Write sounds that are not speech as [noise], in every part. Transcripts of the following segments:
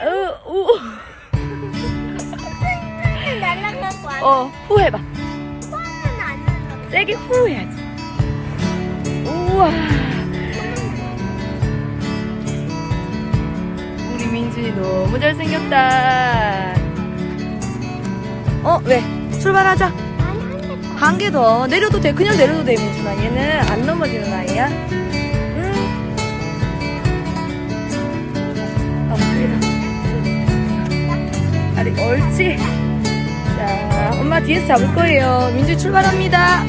어, 오. [laughs] 날아가고 안 어, 후 해봐. 는안 날아가. 세게 후 해야지. 우와. 우리 민준이 너무 잘생겼다. 어, 왜? 출발하자. 아니 한 개. 더. 한 개 더. 내려도 돼. 그냥 내려도 돼, 민준아. 얘는 안 넘어지는 아이야. 다. 아리, 옳지. 자, 엄마 뒤에서 잡을 거예요. 민준 출발합니다.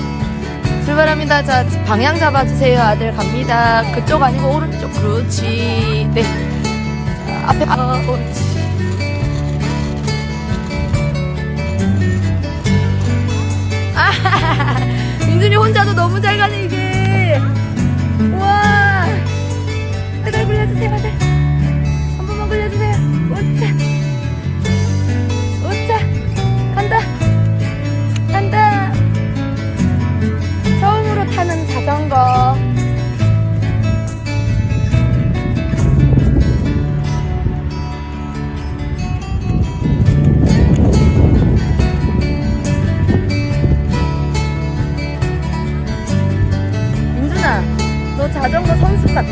출발합니다. 자, 방향 잡아주세요. 아들 갑니다. 그쪽 아니고 오른쪽. 그렇지. 네. 자, 앞에, 아, 옳지. [laughs] 아하하하. 민준이 혼자도 너무 잘 가네, 이게. 자전거 선수 같아.